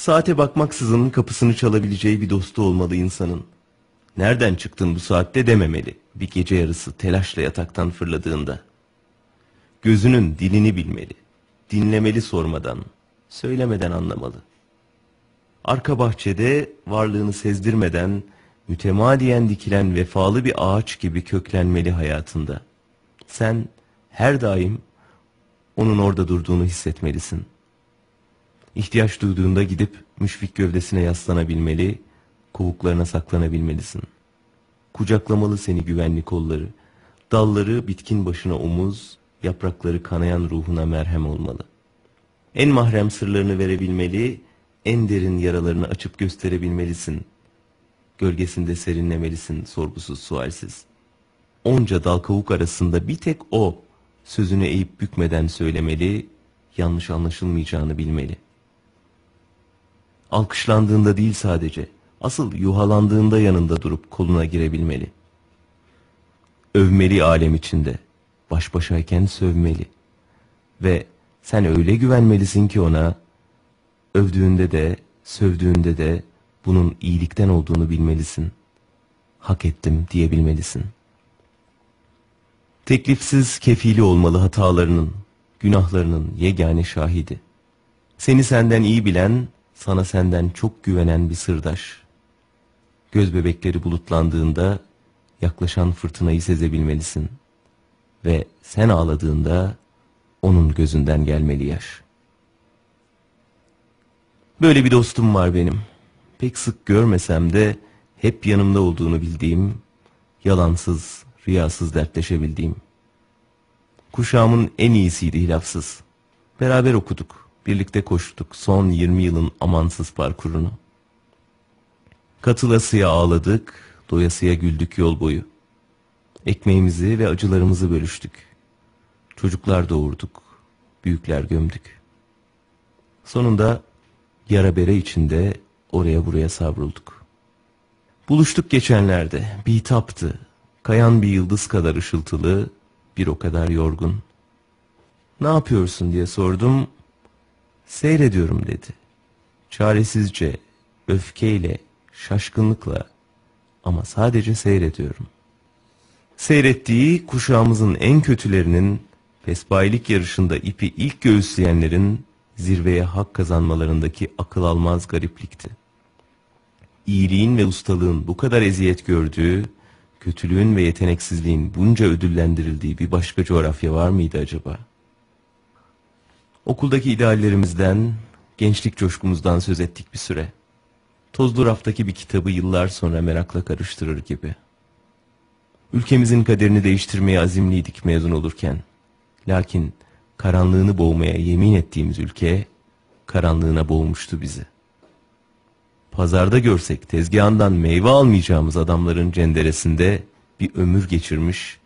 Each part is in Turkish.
Saate bakmaksızın kapısını çalabileceği bir dostu olmalı insanın. Nereden çıktın bu saatte dememeli bir gece yarısı telaşla yataktan fırladığında. Gözünün dilini bilmeli, dinlemeli sormadan, söylemeden anlamalı. Arka bahçede varlığını sezdirmeden mütemadiyen dikilen vefalı bir ağaç gibi köklenmeli hayatında. Sen her daim onun orada durduğunu hissetmelisin. İhtiyaç duyduğunda gidip müşfik gövdesine yaslanabilmeli, kovuklarına saklanabilmelisin. Kucaklamalı seni güvenli kolları, dalları bitkin başına omuz, yaprakları kanayan ruhuna merhem olmalı. En mahrem sırlarını verebilmeli, en derin yaralarını açıp gösterebilmelisin. Gölgesinde serinlemelisin sorgusuz sualsiz. Onca dal kavuk arasında bir tek o sözünü eğip bükmeden söylemeli, yanlış anlaşılmayacağını bilmeli. Alkışlandığında değil sadece, asıl yuhalandığında yanında durup koluna girebilmeli. Övmeli alem içinde, baş başayken sövmeli. Ve sen öyle güvenmelisin ki ona, övdüğünde de, sövdüğünde de bunun iyilikten olduğunu bilmelisin. Hak ettim diyebilmelisin. Teklifsiz kefili olmalı hatalarının, günahlarının yegane şahidi. Seni senden iyi bilen, sana senden çok güvenen bir sırdaş. Göz bebekleri bulutlandığında yaklaşan fırtınayı sezebilmelisin. Ve sen ağladığında onun gözünden gelmeli yaş. Böyle bir dostum var benim. Pek sık görmesem de hep yanımda olduğunu bildiğim, yalansız, rüyasız dertleşebildiğim. Kuşağımın en iyisiydi hilafsız. Beraber okuduk, birlikte koştuk son 20 yılın amansız parkurunu. Katılasıya ağladık, doyasıya güldük yol boyu. Ekmeğimizi ve acılarımızı bölüştük. Çocuklar doğurduk, büyükler gömdük. Sonunda yara bere içinde oraya buraya savrulduk. Buluştuk geçenlerde, bitaptı, kayan bir yıldız kadar ışıltılı, bir o kadar yorgun. Ne yapıyorsun diye sordum, seyrediyorum dedi. Çaresizce, öfkeyle, şaşkınlıkla ama sadece seyrediyorum. Seyrettiği kuşağımızın en kötülerinin pespayilik yarışında ipi ilk göğüsleyenlerin zirveye hak kazanmalarındaki akıl almaz gariplikti. İyiliğin ve ustalığın bu kadar eziyet gördüğü, kötülüğün ve yeteneksizliğin bunca ödüllendirildiği bir başka coğrafya var mıydı acaba? Okuldaki ideallerimizden, gençlik coşkumuzdan söz ettik bir süre. Tozlu raftaki bir kitabı yıllar sonra merakla karıştırır gibi. Ülkemizin kaderini değiştirmeye azimliydik mezun olurken. Lakin karanlığını boğmaya yemin ettiğimiz ülke karanlığına boğmuştu bizi. Pazarda görsek tezgahından meyve almayacağımız adamların cenderesinde bir ömür geçirmiş,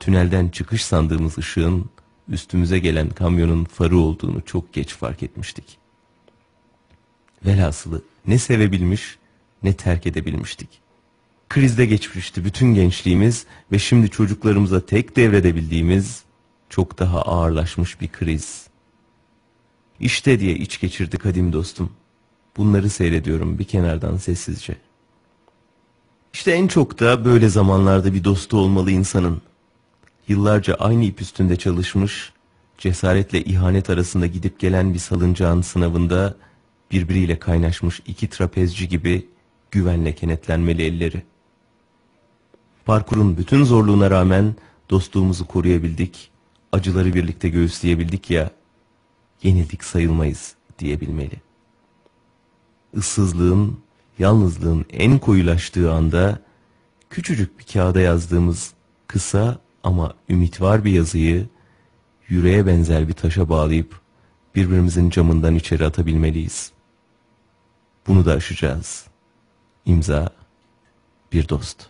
tünelden çıkış sandığımız ışığın üstümüze gelen kamyonun farı olduğunu çok geç fark etmiştik. Velhasılı ne sevebilmiş ne terk edebilmiştik. Krizde geçmişti bütün gençliğimiz ve şimdi çocuklarımıza tek devredebildiğimiz çok daha ağırlaşmış bir kriz. İşte diye iç geçirdi kadim dostum. Bunları seyrediyorum bir kenardan sessizce. İşte en çok da böyle zamanlarda bir dostu olmalı insanın. Yıllarca aynı ip üstünde çalışmış, cesaretle ihanet arasında gidip gelen bir salıncağın sınavında birbiriyle kaynaşmış iki trapezci gibi güvenle kenetlenmeli elleri. Parkurun bütün zorluğuna rağmen dostluğumuzu koruyabildik, acıları birlikte göğüsleyebildik ya, yenildik sayılmayız diyebilmeli. Issızlığın, yalnızlığın en koyulaştığı anda, küçücük bir kağıda yazdığımız kısa ama ümit var bir yazıyı, yüreğe benzer bir taşa bağlayıp, birbirimizin camından içeri atabilmeliyiz. Bunu da aşacağız. İmza, bir dost.